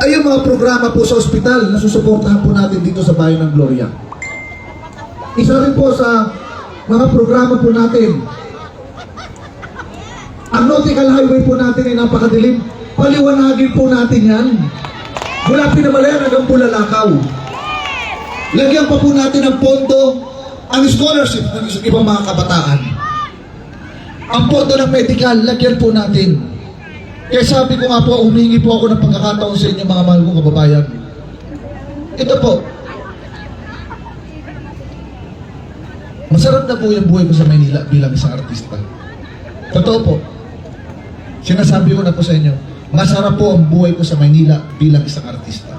ay yung mga programa po sa ospital na susuportahan po natin dito sa Bayan ng Gloria. Isa rin po sa mga programa po natin. Ang nautical highway po natin ay napakadilim. Paliwanagin po natin yan. Mula Pinamalayan hanggang Bulalakaw. Lagyan pa po natin ng pondo ang scholarship ng ibang mga kabataan. Ang pondo ng medical, lagyan po natin. Kaya sabi ko nga po, humingi po ako ng pagkakataon sa inyo mga mahal kong kababayan. Ito po. Masarap na po yung buhay ko sa Maynila bilang isang artista. Totoo po. Sinasabi ko na po sa inyo, masarap po ang buhay ko sa Maynila bilang isang artista.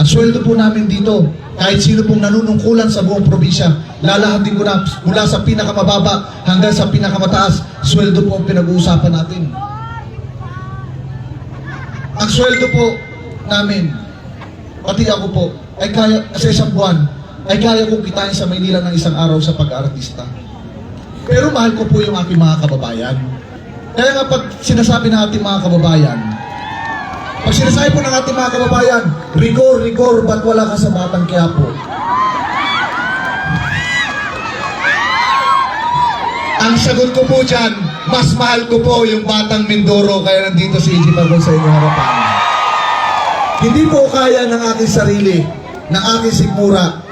Ang sweldo po namin dito, kahit sino pong nanunungkulan sa buong probinsya, lalahatin ko na mula sa pinakamababa hanggang sa pinakamataas, sweldo po ang pinag-uusapan natin. Ang sweldo po namin, pati ako po, ay kaya, sa isang buwan, ay kaya kong kitain sa Maynila ng isang araw sa pag-artista. Pero mahal ko po yung aking mga kababayan. Kaya nga pag sinasabi ng ating mga kababayan, pag sinasabi po ng ating mga kababayan, rigor, rigor, ba't wala ka sa Batang Quiapo? Ang sagot ko po dyan, mas mahal ko po yung Batang Mindoro kaya nandito si EJ Pagod sa inyong harapan. Hindi po kaya ng aking sarili, ng aking sigmura,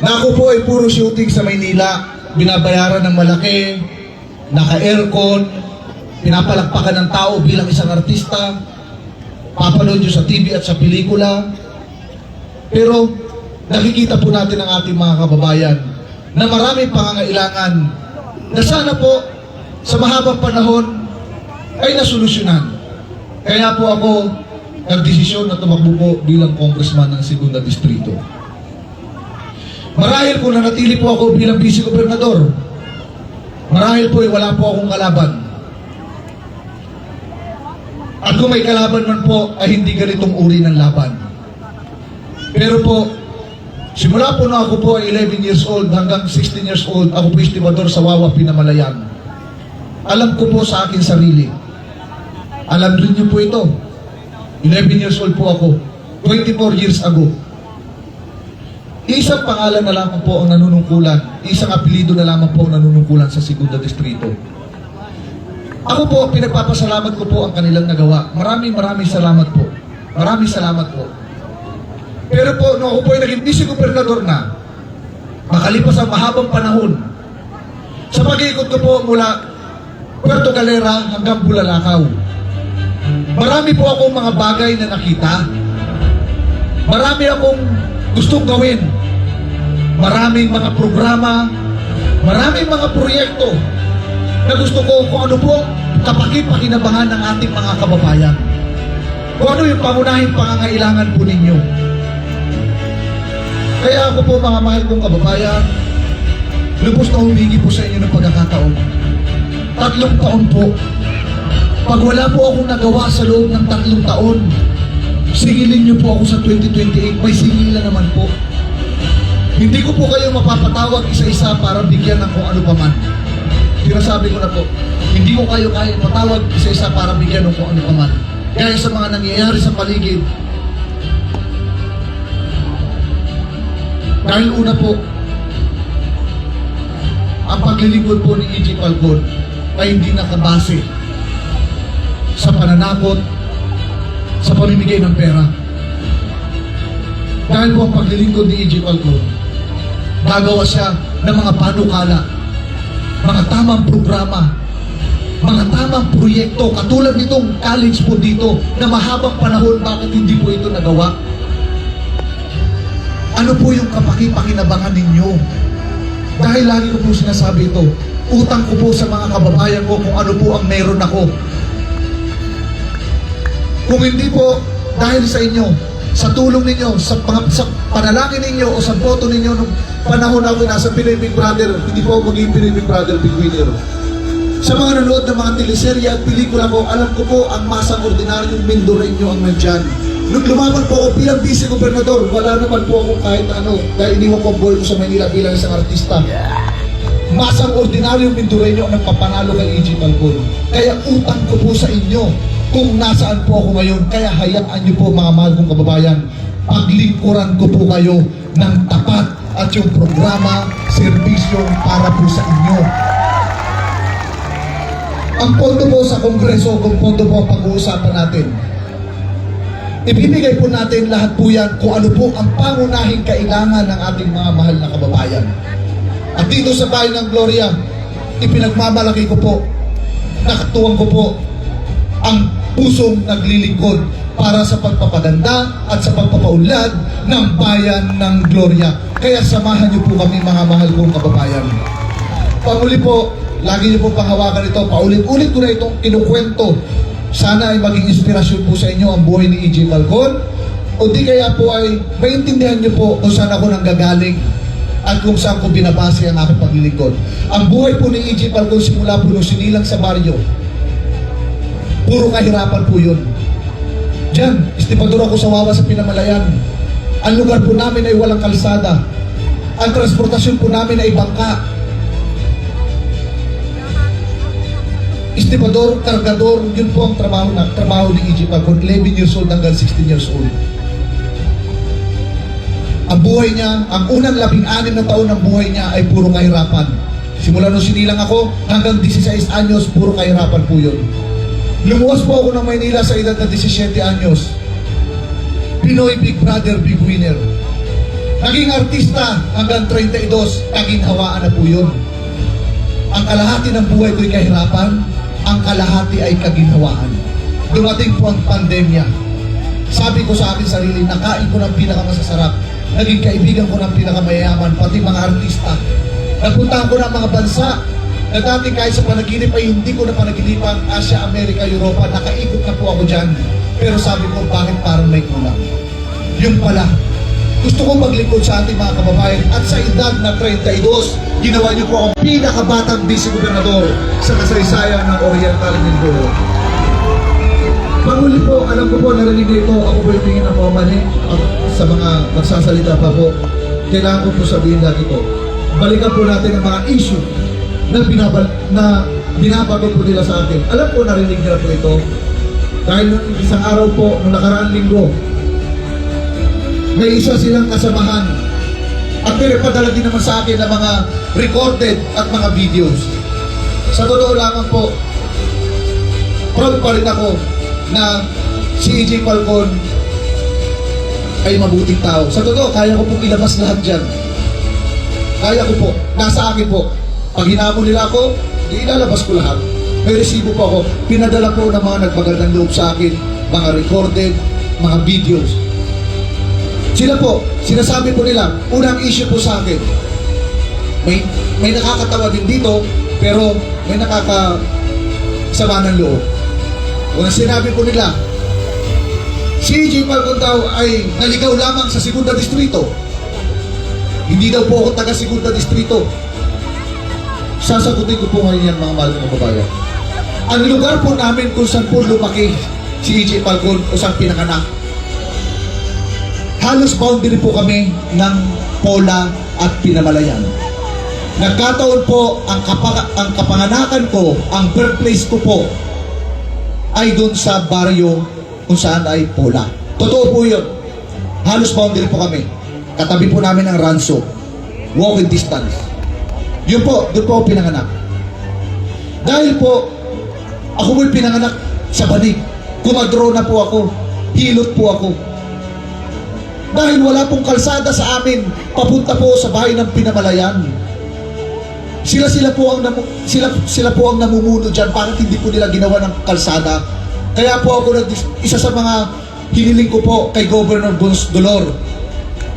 na ako po ay puro shooting sa Maynila, binabayaran ng malaki, naka-aircon, pinapalakpakan ng tao bilang isang artista, papanood sa TV at sa pelikula. Pero nakikita po natin ang ating mga kababayan na maraming pangangailangan na sana po sa mahabang panahon ay nasolusyonan. Kaya po ako nagdesisyon na tumakbo po bilang congressman ng Segunda Distrito. Marahil kung nanatili po ako bilang vice gobernador, marahil po ay wala po akong kalaban. At kung may kalaban man po, ay hindi ganitong uri ng laban. Pero po, simula po na ako po ay 11 years old hanggang 16 years old, ako po estibador sa Wawa Pinamalayan. Alam ko po sa akin sarili. Alam rin niyo po ito. 11 years old po ako. 24 years ago. Isang pangalan na lamang po ang nanunungkulan. Isang apelido na lamang po ang nanunungkulan sa Segunda Distrito. Ako po, pinagpapasalamat ko po ang kanilang nagawa. Maraming maraming salamat po. Maraming salamat po. Pero po, nung ako po ay naging vice gobernador na, makalipas ang mahabang panahon, sa pag-iikot ko po mula Puerto Galera hanggang Bulalakaw, marami po akong mga bagay na nakita. Marami akong gustong gawin. Maraming mga programa, maraming mga proyekto na gusto ko kung ano po kapaki-pakinabangan ng ating mga kababayan. Kung ano yung pangunahing pangangailangan po ninyo. Kaya ako po mga mahal kong kababayan, lubos na humingi po sa inyo ng pagkakataon. Tatlong taon po. Pag wala po akong nagawa sa loob ng tatlong taon, singilin niyo po ako sa 2028, may singilan naman po. Hindi ko po kayo mapapatawag isa-isa para bigyan ng kung ano pa man. Sinasabi ko na po, hindi ko kayo kaya patawag isa-isa para bigyan ng kung ano pa man. Gaya sa mga nangyayari sa paligid. Dahil una po, ang paglilingkod po ni E.G. Falcon ay hindi nakabase sa pananakot, sa pamimigay ng pera. Dahil po ang paglilingkod ni E.G. Falcon, gagawa siya ng mga panukala, mga tamang programa, mga tamang proyekto, katulad nitong college po dito na mahabang panahon bakit hindi po ito nagawa. Ano po yung kapaki-pakinabangan ninyo? Dahil lagi ko po sinasabi ito, utang ko po sa mga kababayan ko kung ano po ang meron ako. Kung hindi po dahil sa inyo, sa tulong ninyo, sa, sa panalangin ninyo o sa boto ninyo nung panahon ako nasa Pinoy Brother, hindi po ako maging Pinoy Brother Big Winner. Sa mga nanonood ng mga teleserye at pelikula ko, alam ko po ang masang ordinaryong Mindoreño ang nandyan. Nung lumaban po ako bilang vice gobernador, wala naman po ako kahit ano, dahil iniwan ko ang ko sa Manila bilang isang artista. Masang ordinaryong Mindoreño ang nagpapanalo kay E.G. Falcon. Kaya utang ko po sa inyo kung nasaan po ako ngayon. Kaya hayaan niyo po mga mahal kong kababayan, paglingkuran ko po kayo ng tapat at yung programa, serbisyo para po sa inyo. Ang pondo po sa Kongreso, kung pondo po ang pag-uusapan natin, ibibigay po natin lahat po yan kung ano po ang pangunahing kailangan ng ating mga mahal na kababayan. At dito sa Bayan ng Gloria, ipinagmamalaki ko po, nakatuwang ko po ang pusong naglilingkod para sa pagpapaganda at sa pagpapaunlad ng Bayan ng Gloria. Kaya samahan niyo po kami mga mahal kong kababayan. Panguli po, lagi niyo po panghawakan ito. Paulit-ulit ko na itong kinukwento. Sana ay maging inspirasyon po sa inyo ang buhay ni E.J. Falcon. O di kaya po ay maintindihan niyo po kung saan ako nanggagaling at kung saan ko binabase ang aking paglilingkod. Ang buhay po ni E.J. Falcon simula po nung sinilang sa baryo, puro kahirapan po yun. Diyan, istipador ako sa Wawa sa Pinamalayan. Ang lugar po namin ay walang kalsada. Ang transportasyon po namin ay bangka. Estibador, kargador, yun po ang trabaho na trabaho ni E.J. Falcon, 11 years old hanggang 16 years old. Ang buhay niya, ang unang labing anim na taon ng buhay niya ay puro kahirapan. Simula nung sinilang ako, hanggang 16 anyos, puro kahirapan po yun. Lumuwas po ako ng Maynila sa edad na 17 anyos. Pinoy Big Brother, Big Winner. Naging artista hanggang 32, kaginhawaan na po yun. Ang kalahati ng buhay ko'y kahirapan, ang kalahati ay kaginhawaan. Dumating po ang pandemya. Sabi ko sa akin sarili, nakain ko ng pinakamasasarap. Naging kaibigan ko ng pinakamayayaman, pati mga artista. Napuntahan ko ng mga bansa na dati kahit sa panaginip ay hindi ko na panaginipan Asia, Amerika, Europa. Nakaikot na po ako dyan. Pero sabi ko, bakit parang may kulang? Yung pala, gusto kong maglingkod sa ating mga kababayan at sa edad na 32, ginawa niyo po akong pinakabatang vice-gobernador sa kasaysayan ng Oriental Mindoro. Panghuli po, alam ko po, narinig na ito, ako po yung tingin ng pamani at sa mga magsasalita pa po, kailangan ko po sabihin lagi po, balikan po natin ang mga issue na, binabal, na binabago po nila sa akin. Alam ko, narinig nila po ito, dahil nung isang araw po, nung nakaraang linggo, may isa silang kasamahan. At pinapadala din naman sa akin ng mga recorded at mga videos. Sa totoo lamang po, proud pa rin ako na si EJ Falcon ay mabuting tao. Sa totoo, kaya ko pong ilabas lahat dyan. Kaya ko po. Nasa akin po. Pag hinamon nila ako, di ilalabas ko lahat. May resibo po ako. Pinadala po ng mga nagpagandang loob sa akin, mga recorded, mga videos. Sila po, sinasabi po nila, unang issue po sa akin, may, may nakakatawa din dito, pero may nakakasama ng loob. Unang sinabi po nila, si EJ Falcon daw ay naligaw lamang sa Segunda Distrito. Hindi daw po ako taga Segunda Distrito. Sasagutin ko po ngayon yan mga mahal ng kababayan. Ang lugar po namin kung saan po lumaki si EJ Falcon o saan pinanganak. Halos boundary po kami ng Pola at Pinamalayan. Nagkataon po ang, kapa- ang kapanganakan ko, ang birthplace ko po ay doon sa baryo kung saan ay Pola. Totoo po yun. Halos boundary po kami. Katabi po namin ang Ranso. Walking distance. Yun po, doon po ako pinanganak. Dahil po, ako po'y pinanganak sa banig. Kumadro na po ako. Hilot po ako. Dahil wala pong kalsada sa amin, papunta po sa bahay ng Pinamalayan. Sila sila po ang namu, sila sila po ang namumuno diyan bakit hindi po nila ginawa ng kalsada. Kaya po ako nag isa sa mga hiniling ko po kay Governor Bons Dolor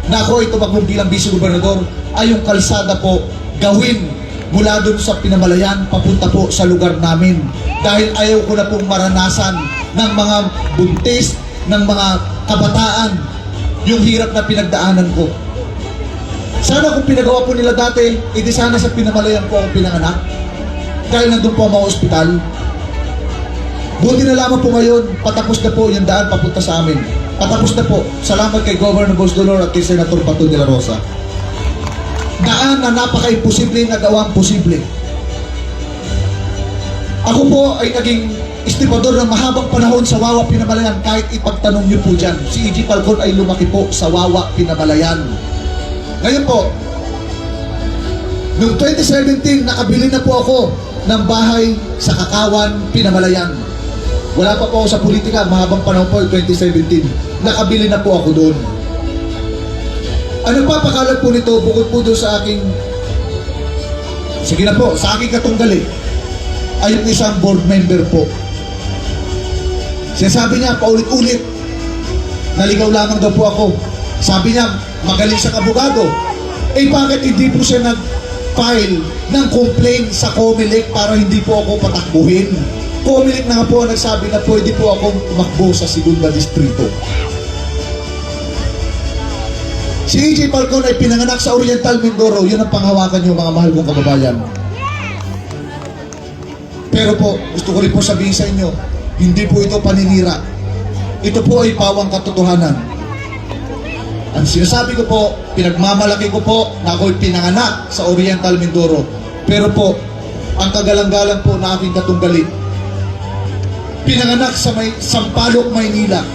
na ako ito magmong bilang vice gobernador ay yung kalsada po gawin mula doon sa Pinamalayan papunta po sa lugar namin dahil ayaw ko na pong maranasan ng mga buntis ng mga kabataan yung hirap na pinagdaanan ko. Sana kung pinagawa po nila dati, edi sana sa pinamalayan po ako pinanganak. Dahil nandun po ang mga ospital. Buti na lamang po ngayon, patapos na po yung daan papunta sa amin. Patapos na po. Salamat kay Governor Bos Dolor at kay Senator Pato de la Rosa. Daan na napaka-imposible na gawang posible. Ako po ay naging estibador ng mahabang panahon sa Wawa Pinamalayan kahit ipagtanong niyo po dyan. Si E.G. Falcon ay lumaki po sa Wawa Pinamalayan. Ngayon po, noong 2017, nakabili na po ako ng bahay sa Kakawan, Pinamalayan. Wala pa po ako sa politika, mahabang panahon po, 2017. Nakabili na po ako doon. Ano pa pakalat po nito bukod po doon sa aking Sige na po, sa aking katunggali ay yung isang board member po. Sinasabi niya paulit-ulit, naligaw lamang daw po ako. Sabi niya, magaling sa kabugado. Eh bakit hindi po siya nag-file ng complaint sa Comelec para hindi po ako patakbuhin? Comelec na nga po ang nagsabi na pwede po akong tumakbo sa Segunda Distrito. Si E.J. Falcon ay pinanganak sa Oriental Mindoro. Yun ang panghawakan niyo mga mahal kong kababayan. Pero po, gusto ko rin po sabihin sa inyo, hindi po ito paninira. Ito po ay pawang katotohanan. Ang sinasabi ko po, pinagmamalaki ko po na ako'y pinanganak sa Oriental Mindoro. Pero po, ang kagalang-galang po na aking katunggali, pinanganak sa may Sampaloc, Maynila.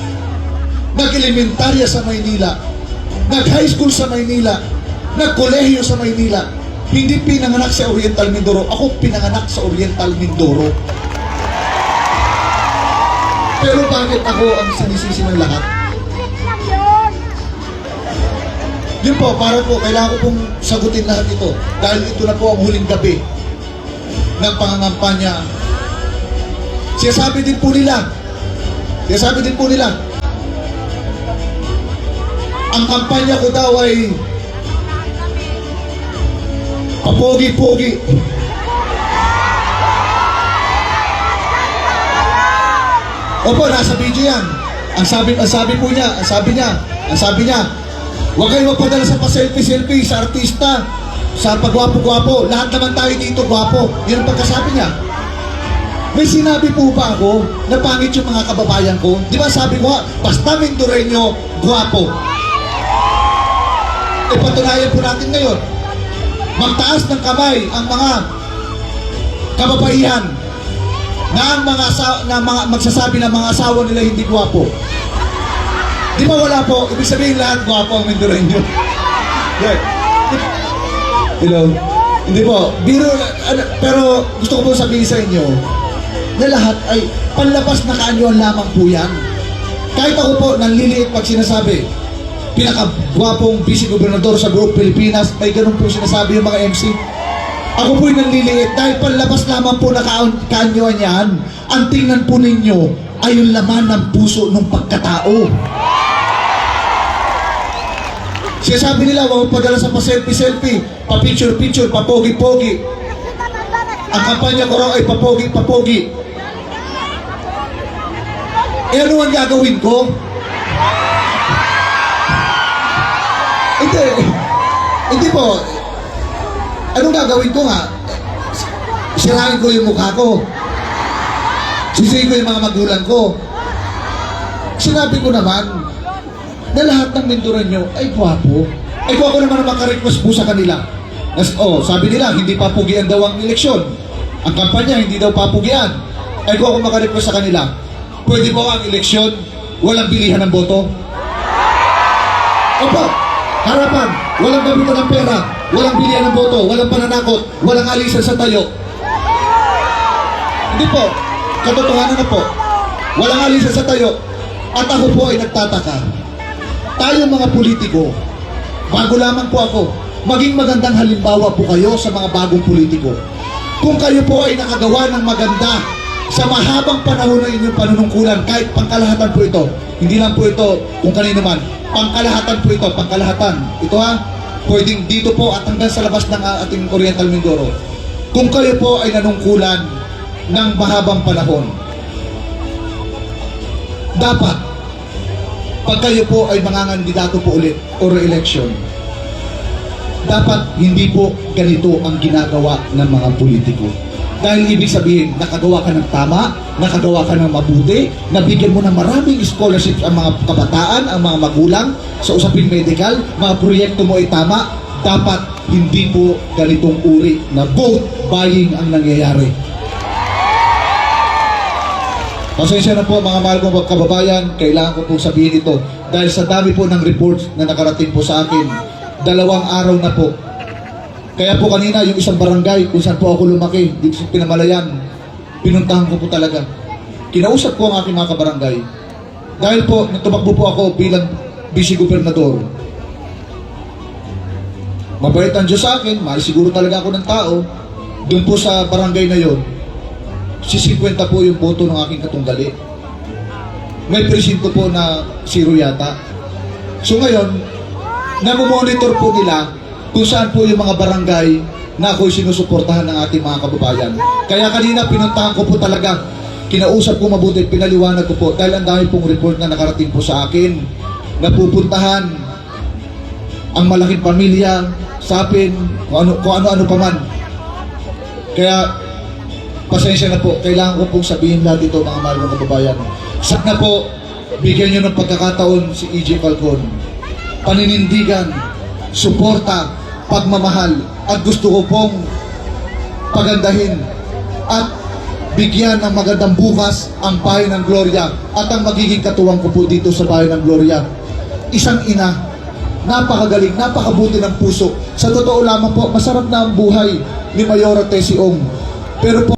Nag-elementarya sa Maynila. Nag-high school sa Maynila. Nag-kolehiyo sa Maynila. Hindi pinanganak sa Oriental Mindoro. Ako pinanganak sa Oriental Mindoro. Pero bakit ako ang sinisisi ng lahat? Yun po, para po, kailangan ko pong sagutin lahat ito. Dahil ito na po ang huling gabi ng pangangampanya. Sinasabi din po nila, sinasabi din po nila, ang kampanya ko daw ay papogi-pogi. Opo, nasa video yan. Ang sabi, ang sabi po niya, ang sabi niya, ang sabi niya, huwag kayo magpadala sa pa-selfie-selfie sa artista, sa pagwapo-gwapo. Lahat naman tayo dito gwapo. Yan ang pagkasabi niya. May sinabi po ba ako na pangit yung mga kababayan ko? Di ba sabi ko, basta Mindoreño, gwapo. E patunayan po natin ngayon. Magtaas ng kamay ang mga kababaihan na ang mga, na mga magsasabi na mga asawa nila hindi gwapo. Di ba wala po? Ibig sabihin lahat gwapo ang Mindoreño. Right. Hello? Hindi po. Biro, ano, pero gusto ko po sabihin sa inyo na lahat ay panlabas na kaanyuan lamang po yan. Kahit ako po, nanliliit pag sinasabi, pinakagwapong vice-gobernador sa Group Pilipinas, may ganun po sinasabi yung mga MC. Ako po'y nanliliit dahil panlabas lamang po na ka- kaanyuan yan. Ang tingnan po ninyo ay yung laman ng puso ng pagkatao. Sinasabi nila, huwag padala sa pa-selfie-selfie, pa-picture-picture, pa-pogi-pogi. Ang kampanya ko raw ay papogi-papogi. Eh ano ang gagawin ko? Hindi. Hindi po. Anong gagawin ko nga? Sirahin ko yung mukha ko. Sisihin ko yung mga magulang ko. Sinabi ko naman na lahat ng Mindoreño ay gwapo. Ay ako naman ang makarequest po sa kanila. Nas, oh, sabi nila, hindi papugian daw ang eleksyon. Ang kampanya, hindi daw papugian. Ay ako makarequest sa kanila, pwede po ang eleksyon, walang bilihan ng boto? Opo, harapan, walang gamitan ng pera, walang bilihan ng boto, walang pananakot, walang alisan sa tayo. Hindi po, katotohanan na po. Walang alisan sa tayo. At ako po ay nagtataka. Tayo mga politiko, bago lamang po ako, maging magandang halimbawa po kayo sa mga bagong politiko. Kung kayo po ay nakagawa ng maganda sa mahabang panahon ng inyong panunungkulan, kahit pangkalahatan po ito, hindi lang po ito kung kanino man, pangkalahatan po ito, pangkalahatan. Ito ha, pwedeng dito po at hanggang sa labas ng ating Oriental Mindoro. Kung kayo po ay nanungkulan ng mahabang panahon, dapat pag kayo po ay mangangandidato po ulit or election, dapat hindi po ganito ang ginagawa ng mga politiko. Dahil ibig sabihin, nakagawa ka ng tama, nakagawa ka ng mabuti, nabigyan mo ng maraming scholarships ang mga kabataan, ang mga magulang, sa usaping medical, mga proyekto mo ay tama, dapat hindi po ganitong uri na vote buying ang nangyayari. Pasensya na po mga mahal kong kababayan, kailangan ko po sabihin ito dahil sa dami po ng reports na nakarating po sa akin, dalawang araw na po. Kaya po kanina yung isang barangay kung saan po ako lumaki, dito sa Pinamalayan, pinuntahan ko po talaga. Kinausap ko ang aking mga kabarangay. Dahil po, tumakbo po ako bilang vice-gobernador, mabait ang Diyos sa akin, mahal talaga ako ng tao, doon po sa barangay na yon, si 50 po yung boto ng aking katunggali. May presinto po na zero yata. So ngayon, namomonitor po nila kung saan po yung mga barangay na ako'y sinusuportahan ng ating mga kababayan. Kaya kanina pinuntahan ko po talaga, kinausap ko mabuti, pinaliwanag ko po dahil ang dami pong report na nakarating po sa akin na pupuntahan ang malaking pamilya, sapin, kung ano, kung ano-ano pa man. Kaya, pasensya na po, kailangan ko pong sabihin lahat ito mga mahal ng kababayan. Sana po, bigyan nyo ng pagkakataon si EJ Falcon. Paninindigan, suporta, pagmamahal, at gusto ko pong pagandahin at bigyan ng magandang bukas ang bahay ng Gloria at ang magiging katuwang ko po dito sa bahay ng Gloria. Isang ina, napakagaling, napakabuti ng puso. Sa totoo lamang po, masarap na ang buhay ni Mayora Tesiong. Pero po,